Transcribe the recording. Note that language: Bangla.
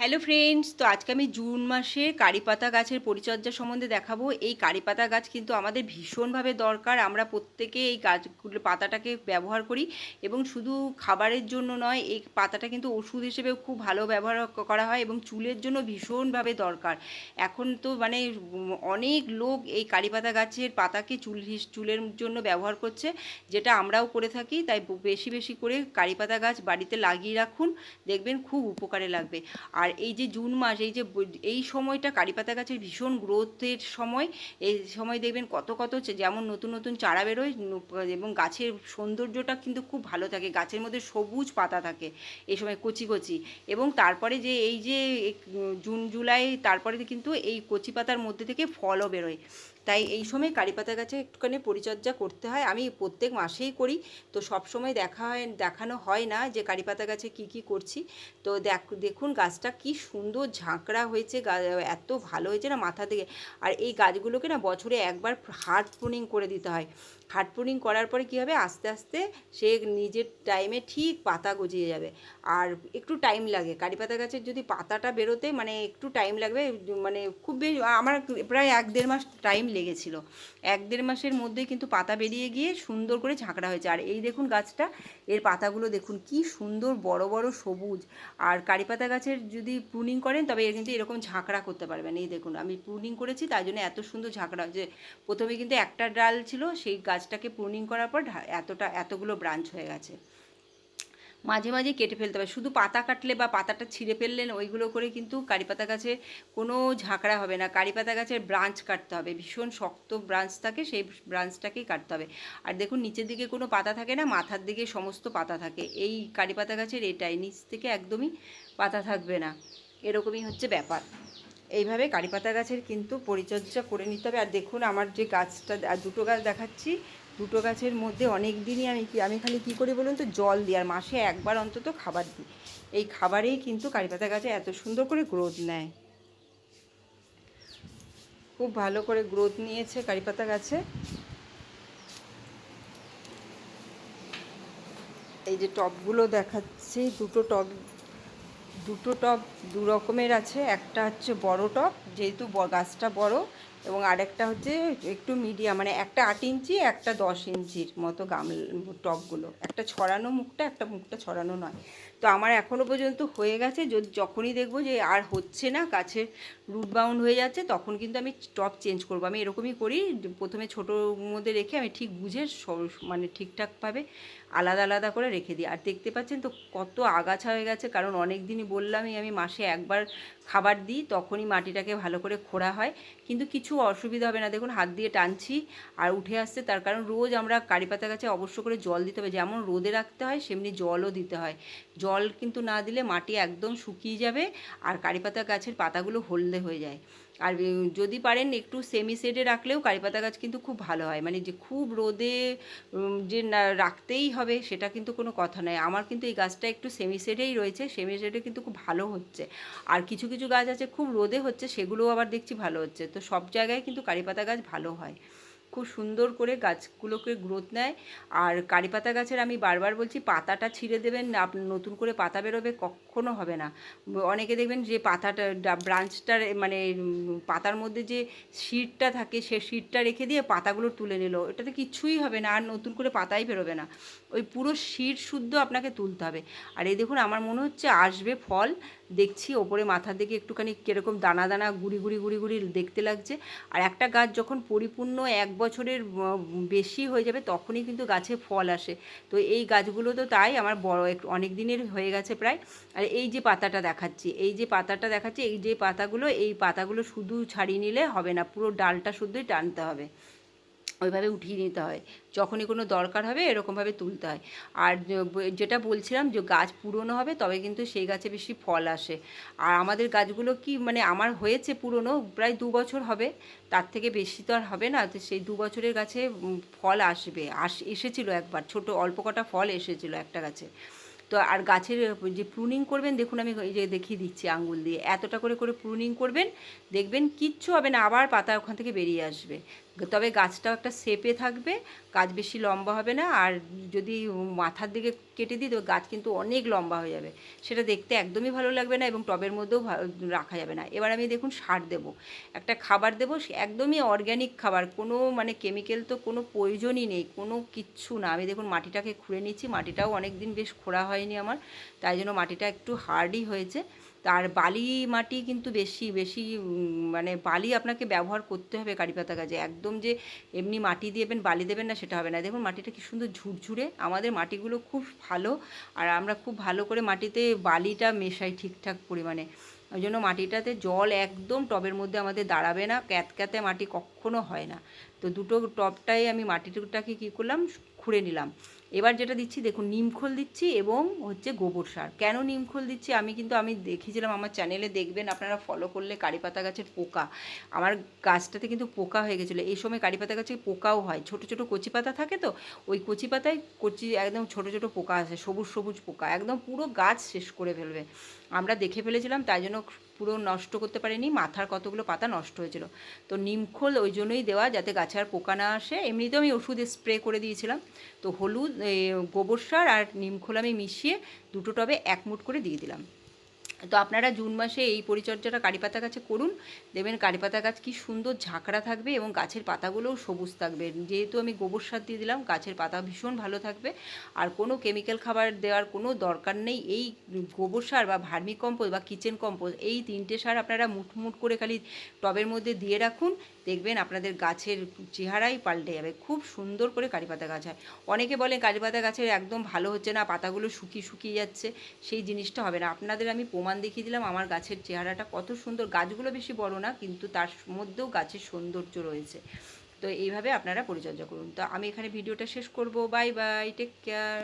হ্যালো ফ্রেন্ডস তো আজকে আমি জুন মাসে কারি পাতা গাছের পরিচর্যা সম্বন্ধে দেখাবো। এই কারি পাতা গাছ কিন্তু আমাদের ভীষণভাবে দরকার। আমরা প্রত্যেকে এই গাছগুলো, পাতাটাকে ব্যবহার করি এবং শুধু খাবারের জন্য নয়, এই পাতাটা কিন্তু ওষুধ হিসেবেও খুব ভালো ব্যবহার করা হয় এবং চুলের জন্য ভীষণভাবে দরকার। এখন তো মানে অনেক লোক এই কারি পাতা গাছের পাতাকে চুল চুলের জন্য ব্যবহার করছে, যেটা আমরাও করে থাকি। তাই বেশি বেশি করে কারি পাতা গাছ বাড়িতে লাগিয়ে রাখুন। দেখবেন খুব উপকারে লাগবে। আর এই যে জুন মাস, এই যে এই সময়টা কারিপাতা গাছের ভীষণ গ্রোথের সময়। এই সময় দেখবেন কত কত যেমন নতুন নতুন চারা বেরোয় এবং গাছের সৌন্দর্যটা কিন্তু খুব ভালো থাকে। গাছের মধ্যে সবুজ পাতা থাকে এই সময় কচি কচি। এবং তারপরে যে এই যে জুন, জুলাই, তারপরে কিন্তু এই কচি পাতার মধ্যে থেকে ফলও বেরোয়। তাই এই সময় কারি পাতা গাছে একটুখানি পরিচর্যা করতে হয়। আমি প্রত্যেক মাসেই করি। তো সব সময় দেখা হয়, দেখানো হয় না যে কারি পাতা গাছে কি কি করছি। তো দেখ, দেখুন গাছটা কি সুন্দর ঝাঁকড়া হয়েছে এত ভালো হয়েছে না মাথা থেকে। আর এই গাছগুলোকে না বছরে একবার হার্ড প্রুনিং করে দিতে হয়। হার্ড প্রুনিং করার পরে কী হবে? আস্তে আস্তে সে নিজের টাইমে ঠিক পাতা গজিয়ে যাবে। আর একটু টাইম লাগে। কারি পাতা গাছের যদি পাতাটা বেরোতে মানে একটু টাইম লাগবে মানে খুব বেশি, আমার প্রায় এক দেড় মাস টাইম লেগেছিল। এক দেড় মাসের মধ্যে কিন্তু পাতা বেরিয়ে গিয়ে সুন্দর করে ঝাঁকড়া হয়েছে। আর এই দেখুন গাছটা, এর পাতাগুলো দেখুন কি সুন্দর বড় বড় সবুজ। আর কারি পাতা গাছের যদি প্রুনিং করেন, তবে এর কিন্তু এরকম ঝাঁকড়া করতে পারবেন। এই দেখুন, আমি প্রুনিং করেছি তাই জন্য এত সুন্দর ঝাঁকড়া যে প্রথমে কিন্তু একটা ডাল ছিল, সেই গাছটাকে প্রুনিং করার পর এতটা, এতগুলো ব্রাঞ্চ হয়ে গেছে। মাঝে মাঝে কেটে ফেলতে হবে। শুধু পাতা কাটলে বা পাতাটা ছিঁড়ে ফেললেন ওইগুলো করে কিন্তু কারি পাতা গাছে কোনো ঝাঁকড়া হবে না। কারি পাতা গাছের ব্রাঞ্চ কাটতে হবে। ভীষণ শক্ত ব্রাঞ্চ থাকে, সেই ব্রাঞ্চটাকেই কাটতে হবে। আর দেখুন, নিচের দিকে কোনো পাতা থাকে না, মাথার দিকে সমস্ত পাতা থাকে। এই কারি পাতা গাছের এটাই, নিচ থেকে একদমই পাতা থাকবে না। এরকমই হচ্ছে ব্যাপার। এইভাবে কারি পাতা গাছের কিন্তু পরিচর্যা করে নিতে হবে। আর দেখুন, আমার যে গাছটা দুটো গাছ দেখাচ্ছি দুটো গাছের মধ্যে অনেক দিনই আমি কি, আমি খালি কী করি বলুন তো? জল দিই, আর মাসে একবার অন্তত খাবার দিই। এই খাবারেই কিন্তু কারি পাতা গাছে এত সুন্দর করে গ্রোথ নেয়। খুব ভালো করে গ্রোথ নিয়েছে কারি পাতা গাছে। এই যে টবগুলো দেখাচ্ছি, দুটো টব দুটো টব দু রকমের আছে। একটা হচ্ছে বড় টব যেহেতু গাছটা বড় এবং আরেকটা হচ্ছে একটু মিডিয়াম মানে একটা আট ইঞ্চি, একটা দশ ইঞ্চির মতো গাম টপগুলো। একটা ছড়ানো মুখটা, একটা মুখটা ছড়ানো নয়। তো আমার এখনও পর্যন্ত হয়ে গেছে। যদি যখনই দেখব যে আর হচ্ছে না, গাছের রুট বাউন্ড হয়ে যাচ্ছে, তখন কিন্তু আমি টপ চেঞ্জ করব। আমি এরকমই করি, প্রথমে ছোটোর মধ্যে রেখে আমি ঠিক বুঝে মানে ঠিকঠাকভাবে আলাদা আলাদা করে রেখে দিই। আর দেখতে পাচ্ছেন তো কত আগাছা হয়ে গেছে, কারণ অনেক দিনই বললামই আমি মাসে একবার খাবার দিই, তখনই মাটিটাকে ভালো করে খোঁড়া হয়। কিন্তু কিছু অসুবিধা হবে না, দেখুন হাত দিয়ে টানছি আর উঠে আসছে, তার কারণ রোজ আমরা কারি পাতা গাছে অবশ্য করে জল দিতে হবে, যেমন রোদে রাখতে হয়, সেমনি জলও দিতে হয়। কিন্তু না দিলে মাটি একদম শুকিয়ে যাবে আর কারি পাতা গাছের পাতাগুলো হলদে হয়ে যায়। আর যদি পারেন একটু সেমি শেডে রাখলেও কারি পাতা গাছ কিন্তু খুব ভালো হয়। মানে যে খুব রোদে যে না, রাখতেই হবে সেটা কিন্তু কোনো কথা নয়। আমার কিন্তু এই গাছটা একটু সেমি শেডেই রয়েছে। সেমি শেডে কিন্তু খুব ভালো হচ্ছে। আর কিছু কিছু গাছ আছে খুব রোদে হচ্ছে, সেগুলোও আবার দেখছি ভালো হচ্ছে। তো সব জায়গায় কিন্তু কারি পাতা গাছ ভালো হয়। খুব সুন্দর করে গাছগুলোকে গ্রোথ নেয়। আর কারি পাতা গাছের আমি বারবার বলছি, পাতাটা ছিঁড়ে দেবেন নতুন করে পাতা বেরোবে কখনো হবে না। অনেকে দেখবেন যে পাতাটা ব্রাঞ্চটার মানে পাতার মধ্যে যে শিটটা থাকে, সে শিটটা রেখে দিয়ে পাতাগুলো তুলে নিল। এটাতে কিচ্ছুই হবে না, আর নতুন করে পাতাই বেরোবে না। ওই পুরো শিট শুদ্ধ আপনাকে তুলতে হবে। আর এই দেখুন, আমার মনে হচ্ছে আসবে ফল। দেখছি, ওপরে মাথার দিকে একটুখানি কীরকম দানা দানা গুড়ি গুড়ি গুড়ি গুড়ি দেখতে লাগছে। আর একটা গাছ যখন পরিপূর্ণ এক বছরের বেশি হয়ে যাবে, তখনই কিন্তু গাছে ফল আসে। তো এই গাছগুলো তো তাই, আমার বড় অনেক দিনের হয়ে গেছে প্রায়। আর এই যে পাতাটা দেখাচ্ছি, এই যে পাতাটা দেখাচ্ছি, এই যে পাতাগুলো, এই পাতাগুলো শুধু ছাড়িয়ে নিলে হবে না, পুরো ডালটা শুদ্ধই টানতে হবে। ওইভাবে উঠিয়ে নিতে হয়। যখনই কোনো দরকার হবে এরকমভাবে তুলতে হয়। আর যেটা বলছিলাম যে গাছ পুরনো হবে তবে কিন্তু সেই গাছে বেশি ফল আসে। আর আমাদের গাছগুলো কি মানে আমার হয়েছে পুরনো, প্রায় দু বছর হবে। তার থেকে বেশি তো আর হবে না। তো সেই দু বছরের গাছে ফল আসবে, আস, এসেছিল একবার। ছোট, অল্প কটা ফল এসেছিল একটা গাছে। তো আর গাছের, যে প্রুনিং করবেন, দেখুন আমি এই যে দেখিয়ে দিচ্ছি আঙ্গুল দিয়ে। এতটা করে করে প্রুনিং করবেন, দেখবেন কিচ্ছু হবে না, আবার পাতা ওখান থেকে বেরিয়ে আসবে। তবে গাছটাও একটা শেপে থাকবে, গাছ বেশি লম্বা হবে না, আর যদি মাথার দিকে কেটে দিই তো গাছ কিন্তু অনেক লম্বা হয়ে যাবে। সেটা দেখতে একদমই ভালো লাগবে না এবং টবের মধ্যেও রাখা যাবে না। এবার আমি দেখুন সার দেব। একটা খাবার দেবো একদমই অর্গ্যানিক খাবার, কোনো মানে কেমিক্যাল তো কোনো প্রয়োজনই নেই, কোনো কিচ্ছু না। আমি দেখুন মাটিটাকে খুঁড়ে নিচ্ছি, মাটিটাও অনেক দিন বেশ খোঁড়া হয়নি আমার, তাই জন্য মাটিটা একটু হার্ডই হয়েছে। তার বালি মাটি কিন্তু বেশি বেশি মানে বালি আপনাকে ব্যবহার করতে হবে কারি পাতা গাছে একদম যে এমনি মাটি দেবেন, বালি দেবেন না, সেটা হবে না। দেখুন, মাটিটা কি সুন্দর ঝুরঝুরে। আমাদের মাটিগুলো খুব ভালো আর আমরা খুব ভালো করে মাটিতে বালিটা মেশাই ঠিকঠাক পরিমাণে। ওই জন্য মাটিটাতে জল একদম টবের মধ্যে আমাদের দাঁড়াবে না। ক্যাতক্যাতে মাটি কখনো হয় না। তো দুটো টবটাই আমি মাটিটাকে কী করলাম, খুঁড়ে নিলাম। এবার যেটা দিচ্ছি, দেখুন নিমখোল দিচ্ছি এবং হচ্ছে গোবর সার। কেন নিমখোল দিচ্ছি? আমি কিন্তু, আমি দেখেছিলাম আমার চ্যানেলে দেখবেন, আপনারা ফলো করলে কারি পাতা গাছের পোকা। আমার গাছটাতে কিন্তু পোকা হয়ে গেছিল। এই সময় কারি পাতা গাছে পোকাও হয়। ছোট ছোট কচি পাতা থাকে তো, ওই কচি পাতায় কচি একদম ছোট ছোট পোকা আসে, সবুজ সবুজ পোকা। একদম পুরো গাছ শেষ করে ফেলবে। আমরা দেখে ফেলেছিলাম, তাই জন্য পুরো নষ্ট করতে পারিনি, মাথার কতগুলো পাতা নষ্ট হয়েছিল। তো নিমখোল ওই জন্যই দেওয়া, যাতে গাছে আর পোকা না আসে। এমনিতেও আমি ওষুধ স্প্রে করে দিয়েছিলাম। তো হলুদ গোবর সার আর নিমখোল আমি মিশিয়ে দুটো টবে এক মুঠ করে দিয়ে দিলাম। তো আপনারা জুন মাসে এই পরিচর্যাটা কারিপাতা গাছে করুন। দেখবেন কারিপাতা গাছ কি সুন্দর ঝাঁকড়া থাকবে এবং গাছের পাতাগুলোও সবুজ থাকবে। যেহেতু আমি গোবর সার দিয়ে দিলাম, গাছের পাতা ভীষণ ভালো থাকবে। আর কোনো কেমিক্যাল খাবার দেওয়ার কোনো দরকার নেই। এই গোবর সার বা ভার্মি কম্পোস্ট বা কিচেন কম্পোস্ট, এই তিনটে সার আপনারা মুঠ মুঠ করে খালি টবের মধ্যে দিয়ে রাখুন। দেখবেন আপনাদের গাছের চেহারাই পাল্টে যাবে। খুব সুন্দর করে কারিপাতা গাছ হয়। অনেকে বলে কারিপাতা গাছের একদম ভালো হচ্ছে না, পাতাগুলো শুকিয়ে শুকিয়ে যাচ্ছে। সেই জিনিসটা হবে না। আপনাদের আমি প্রমাণ দেখিয়ে দিলাম। আমার গাছের চেহারাটা কত সুন্দর। গাছগুলো বেশি বড় না, কিন্তু তার মধ্যেও গাছের সৌন্দর্য রয়েছে। তো এইভাবে আপনারা পরিচর্যা করুন। তো আমি এখানে ভিডিওটা শেষ করব। Bye bye take care